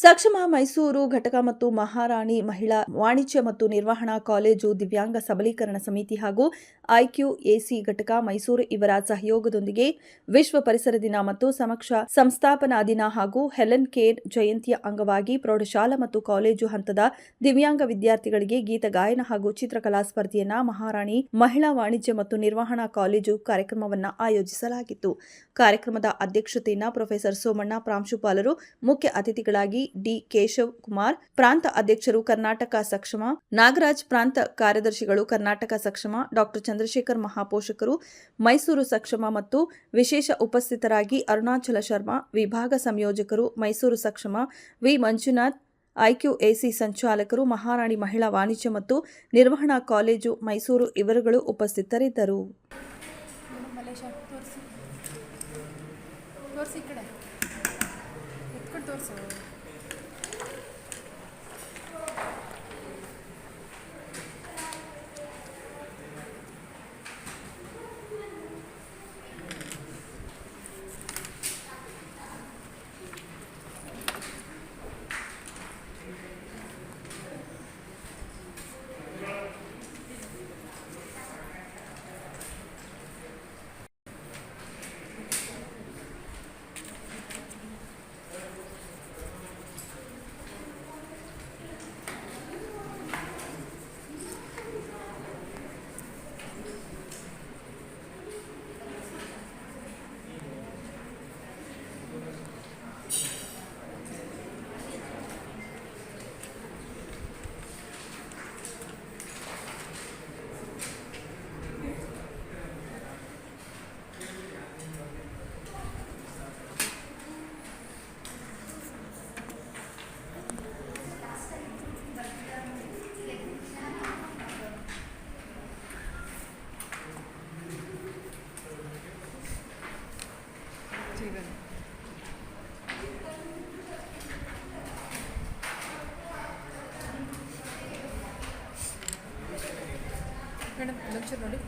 ಸಕ್ಷಮ ಮೈಸೂರು ಘಟಕ ಮತ್ತು ಮಹಾರಾಣಿ ಮಹಿಳಾ ವಾಣಿಜ್ಯ ಮತ್ತು ನಿರ್ವಹಣಾ ಕಾಲೇಜು ದಿವ್ಯಾಂಗ ಸಬಲೀಕರಣ ಸಮಿತಿ ಹಾಗೂ ಐಕ್ಯೂಎಸಿ ಘಟಕ ಮೈಸೂರು ಇವರ ಸಹಯೋಗದೊಂದಿಗೆ ವಿಶ್ವ ಪರಿಸರ ದಿನ ಮತ್ತು ಸಮಕ್ಷ ಸಂಸ್ಥಾಪನಾ ದಿನ ಹಾಗೂ ಹೆಲೆನ್ ಕೇರ್ ಜಯಂತಿಯ ಅಂಗವಾಗಿ ಪ್ರೌಢಶಾಲಾ ಮತ್ತು ಕಾಲೇಜು ಹಂತದ ದಿವ್ಯಾಂಗ ವಿದ್ಯಾರ್ಥಿಗಳಿಗೆ ಗೀತ ಗಾಯನ ಹಾಗೂ ಚಿತ್ರಕಲಾ ಸ್ಪರ್ಧೆಯನ್ನ ಮಹಾರಾಣಿ ಮಹಿಳಾ ವಾಣಿಜ್ಯ ಮತ್ತು ನಿರ್ವಹಣಾ ಕಾಲೇಜು ಕಾರ್ಯಕ್ರಮವನ್ನು ಆಯೋಜಿಸಲಾಗಿತ್ತು. ಕಾರ್ಯಕ್ರಮದ ಅಧ್ಯಕ್ಷತೆಯನ್ನ ಪ್ರೊಫೆಸರ್ ಸೋಮಣ್ಣ ಪ್ರಾಂಶುಪಾಲರು ಮುಖ್ಯ ಅತಿಥಿಗಳಾಗಿ ಡಿ ಕೇಶವ್ ಕುಮಾರ್, ಪ್ರಾಂತ ಅಧ್ಯಕ್ಷರು ಕರ್ನಾಟಕ ಸಕ್ಷಮ, ನಾಗರಾಜ್ ಪ್ರಾಂತ ಕಾರ್ಯದರ್ಶಿಗಳು ಕರ್ನಾಟಕ ಸಕ್ಷಮ ಡಾಕ್ಟರ್ ಚಂದ್ರಶೇಖರ್ ಮಹಾಪೋಷಕರು, ಮೈಸೂರು ಸಕ್ಷಮ ಮತ್ತು ವಿಶೇಷ ಉಪಸ್ಥಿತರಾಗಿ ಅರುಣಾಚಲ ಶರ್ಮಾ, ವಿಭಾಗ ಸಂಯೋಜಕರು ಮೈಸೂರು ಸಕ್ಷಮ, ವಿ ಮಂಜುನಾಥ್, ಐಕ್ಯೂಎಸಿ ಸಂಚಾಲಕರು, ಮಹಾರಾಣಿ ಮಹಿಳಾ ವಾಣಿಜ್ಯ ಮತ್ತು ನಿರ್ವಹಣಾ ಕಾಲೇಜು, ಮೈಸೂರು ಇವರುಗಳು ಉಪಸ್ಥಿತರಿದ್ದರು. ತೋರಿಸಿ ಕಡೆ. ಎತ್ಕೊಂಡು ತೋರಿಸು. జీవన్ మేడం చూడండి